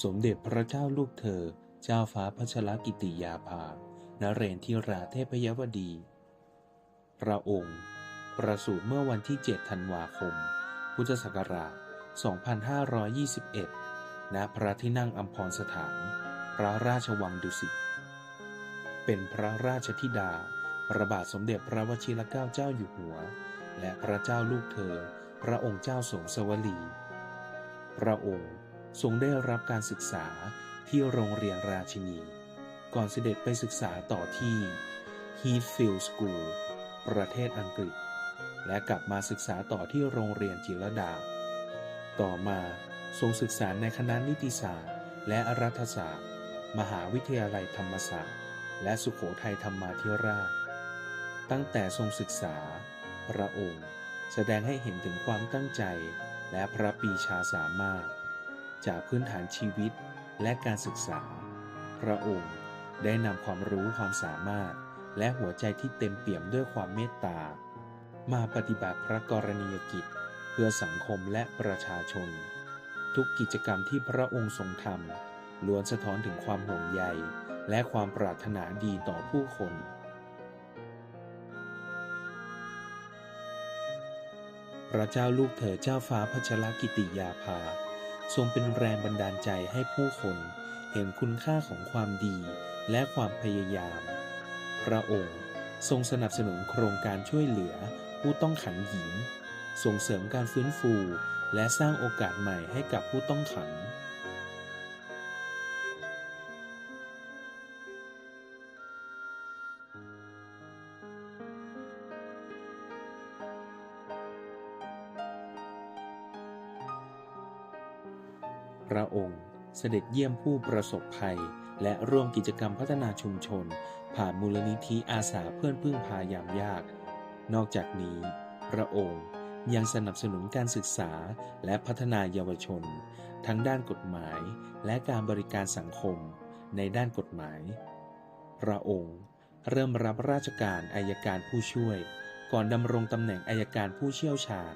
สมเด็จพระเจ้าลูกเธอ เจ้าฟ้าพัชรกิติยาภานเรนทิราเทพยวดี พระองค์ ประสูติเมื่อวันที่ 7 ธันวาคม พุทธศักราช 2521 ณ พระที่นั่งอัมพรสถาน พระราชวังดุสิต เป็นพระราชธิดา พระบาทสมเด็จพระวชิรเกล้าเจ้าอยู่หัว และพระเจ้าลูกเธอ พระองค์เจ้าสงสวลี พระองค์ ทรงได้รับการศึกษาที่โรงเรียนราชินี ก่อนเสด็จไปศึกษาต่อที่ Heathfield School ประเทศอังกฤษ และกลับมาศึกษาต่อที่โรงเรียนจิรดา ต่อมาทรงศึกษาในคณะนิติศาสตร์และรัฐศาสตร์ มหาวิทยาลัยธรรมศาสตร์ และสุโขทัยธรรมาธิราช ตั้งแต่ทรงศึกษา พระองค์ แสดงให้เห็นถึงความตั้งใจและพระปีชาสามารถ จากพื้นฐานชีวิตและการศึกษา พระองค์ได้นำความรู้ความสามารถ และหัวใจที่เต็มเปี่ยมด้วยความเมตตา มาปฏิบัติพระกรณียกิจ เพื่อสังคมและประชาชน ทุกกิจกรรมที่พระองค์ทรงทำล้วนสะท้อนถึงความห่วงใย และความปรารถนาดีต่อผู้คนพระเจ้าลูกเธอเจ้าฟ้าพัชรกิติยาภา ทรงเป็นแรงบันดาลใจให้ผู้คนเห็นคุณค่าของความดีและความพยายาม พระองค์ทรงสนับสนุนโครงการช่วยเหลือผู้ต้องขังหญิง ส่งเสริมการฟื้นฟู และสร้างโอกาสใหม่ให้กับผู้ต้องขัง ระองค์ เสด็จเยี่ยมผู้ประสบภัย และร่วมกิจกรรมพัฒนาชุมชน ผ่านมูลนิธิอาสาเพื่อนพึ่งพายามยาก นอกจากนี้ พระองค์ยังสนับสนุนการศึกษาและพัฒนาเยาวชน ทั้งด้านกฎหมายและการบริการสังคม ในด้านกฎหมาย พระองค์เริ่มรับราชการอายการผู้ช่วย ก่อนดำรงตำแหน่งอายการผู้เชี่ยวชาญ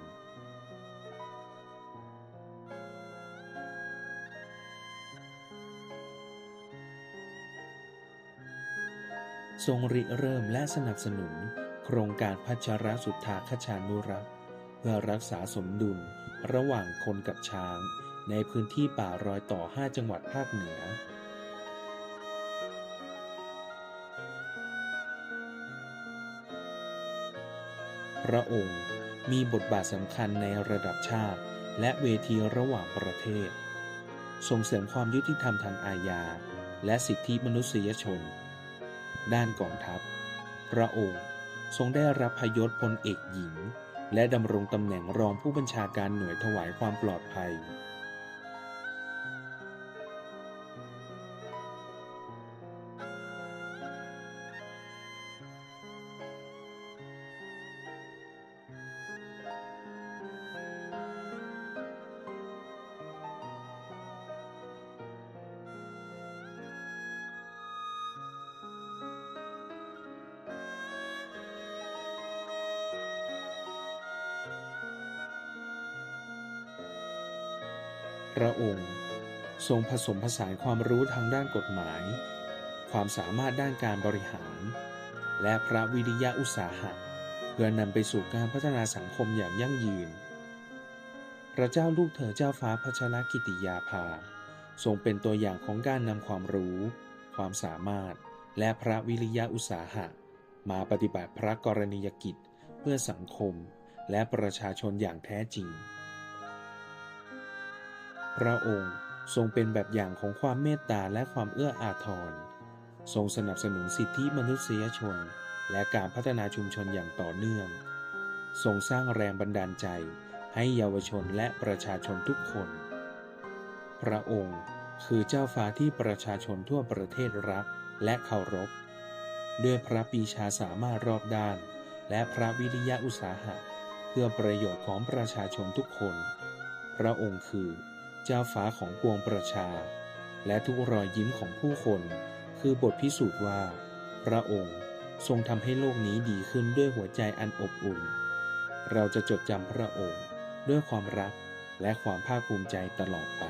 ทรงริเริ่มและสนับสนุน โครงการพัชรสุทธาคชานุรักษ์ เพื่อรักษาสมดุล ระหว่างคนกับช้าง ในพื้นที่ป่ารอยต่อ 5 จังหวัดภาคเหนือ พระองค์มีบทบาทสำคัญในระดับชาติ และเวทีระหว่างประเทศ ส่งเสริมความยุติธรรมทางอาญา และสิทธิมนุษยชน ด้านกองทัพ พระองค์ทรงได้รับพยศพลเอกหญิง และดำรงตำแหน่งรองผู้บัญชาการหน่วยถวายความปลอดภัย พระองค์ ทรงผสมผสานความรู้ทางด้านกฎหมาย ความสามารถด้านการบริหาร และพระวิริยะอุตสาหะ เพื่อนำไปสู่การพัฒนาสังคมอย่างยั่งยืน พระเจ้าลูกเธอเจ้าฟ้าพัชรกิติยาภา ทรงเป็นตัวอย่างของการนำความรู้ ความสามารถ และพระวิริยะอุตสาหะ มาปฏิบัติพระกรณียกิจเพื่อสังคมและประชาชนอย่างแท้จริง พระองค์ทรงเป็นแบบอย่างของความเมตตาและความเอื้ออาทร ทรงสนับสนุนสิทธิมนุษยชน และการพัฒนาชุมชนอย่างต่อเนื่อง ทรงสร้างแรงบันดาลใจให้เยาวชนและประชาชนทุกคน พระองค์คือเจ้าฟ้าที่ประชาชนทั่วประเทศรักและเคารพ ด้วยพระปีชาสามารถรอบด้าน และพระวิริยะอุตสาหะ เพื่อประโยชน์ของประชาชนทุกคน พระองค์คือ เจ้าฟ้าของปวงประชา และทุกรอยยิ้มของผู้คน คือบทพิสูจน์ว่า พระองค์ทรงทำให้โลกนี้ดีขึ้นด้วยหัวใจอันอบอุ่น เราจะจดจำพระองค์ด้วยความรักและความภาคภูมิใจตลอดไป